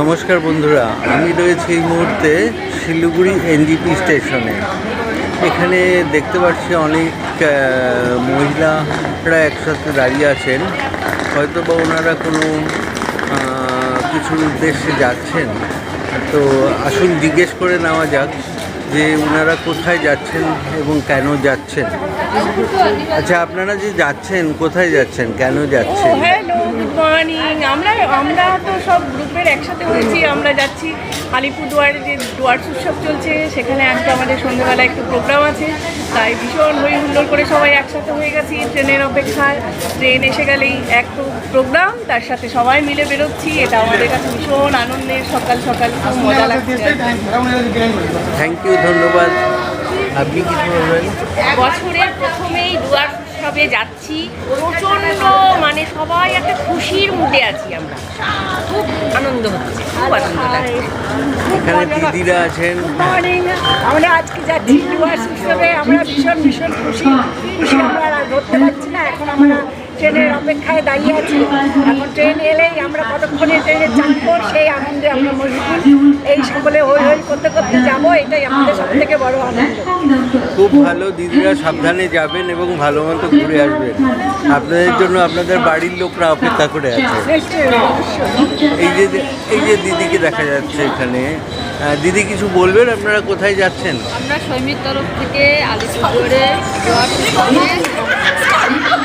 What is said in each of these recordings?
নমস্কার বন্ধুরা, আমি রয়েছি এই মুহূর্তে শিলিগুড়ি এনজিপি স্টেশনে এখানে দেখতে পাচ্ছি অনেক মহিলারা একসাথে দাঁড়িয়ে আছেন। হয়তো বা ওনারা কোনো কিছুর উদ্দেশ্যে যাচ্ছেন। তো আসুন জিজ্ঞেস করে নেওয়া যাক যে ওনারা কোথায় যাচ্ছেন এবং কেন যাচ্ছেন। আচ্ছা আপনারা যে যাচ্ছেন, কোথায় যাচ্ছেন, কেন যাচ্ছেন? হ্যালো গুড মর্নিং আমরা আমরা তো সব গ্রুপের একসাথে হয়েছি আমরা যাচ্ছি আলিপুরদুয়ারে যে ডুয়ার্স উৎসব চলছে সেখানে আজকে আমাদের সন্ধ্যেবেলা একটু প্রোগ্রাম আছে তাই ভীষণ হই হুল্লোড় করে সবাই একসাথে হয়ে গেছি ট্রেনের অপেক্ষায়। ট্রেন এসে গেলেই এক প্রোগ্রাম তার সাথে সবাই মিলে বেরোচ্ছি এটা আমাদের কাছে ভীষণ আনন্দের সকাল সকাল খুব মজা লাগছে থ্যাংক ইউ ধন্যবাদ। আপনি কি বলবেন? বছরের প্রথমেই দুয়ার উৎসবে যাচ্ছি। প্রচণ্ড মানে সবাই একটা খুশির মুডে আছি আমরা। খুব আনন্দ হচ্ছে খুব আনন্দ এখানে দিদিরা আছেন। আমরা আজকে যাচ্ছি উৎসবে আমরা ভীষণ ভীষণ খুশি। খুশি আমরা ধরতে পারছি না। এখন আমরা ট্রেনের অপেক্ষায় দাঁড়িয়ে আছি। এখন ট্রেন এলেই আমরা কতক্ষণে ট্রেনে চাপবো সেই আনন্দে আমরা মজবুত। এই সকলে হই হই করতে করতে যাব এটাই আমাদের সব থেকে বড় আনন্দ। খুব ভালো দিদিরা সাবধানে যাবেন এবং ভালো মতো ঘুরে আসবেন। আপনাদের জন্য আপনাদের বাড়ির লোকরা অপেক্ষা করে আছে। এই যে এই যে দিদিকে দেখা যাচ্ছে এখানে দিদি কিছু বলবেন? আপনারা কোথায় যাচ্ছেন? আমরা সৈমিক তরফ থেকে উৎসবে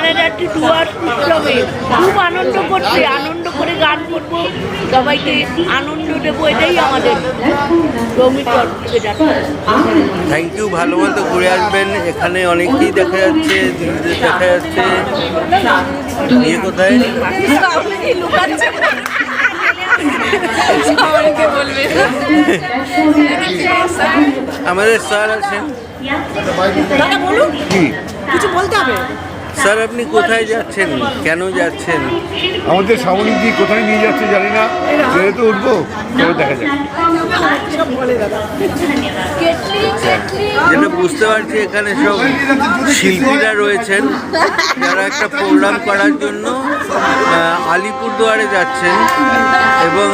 আমরা যাচ্ছি ডুয়ার উৎসবে। খুব আনন্দ করছে আনন্দ করে গান করব। সবাইকে আনন্দ দেবো এটাই আমাদের থ্যাংক ইউ ভালো মতো ঘুরে আসবেন। এখানে অনেকেই দেখা যাচ্ছে দেখা যাচ্ছে। ইয়ে কোথায়? আমাদের স্যার আছেন। দাদা বলুন। কিছু বলতে হবে? স্যার আপনি কোথায় যাচ্ছেন? কেন যাচ্ছেন? আমাদের সামরিক দিক কোথায় নিয়ে যাচ্ছে জানি না। ট্রেনে তো উঠবো তবে দেখা যাক যেটা বুঝতে পারছি এখানে সব শিল্পীরা রয়েছেন। যারা একটা প্রোগ্রাম করার জন্য আলিপুরদুয়ারে যাচ্ছেন এবং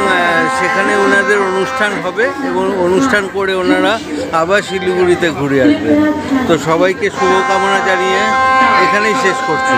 সেখানে ওনাদের অনুষ্ঠান হবে এবং অনুষ্ঠান করে ওনারা আবার শিলিগুড়িতে ঘুরে আসবেন। তো সবাইকে শুভকামনা জানিয়ে এখানেই শেষ করছি।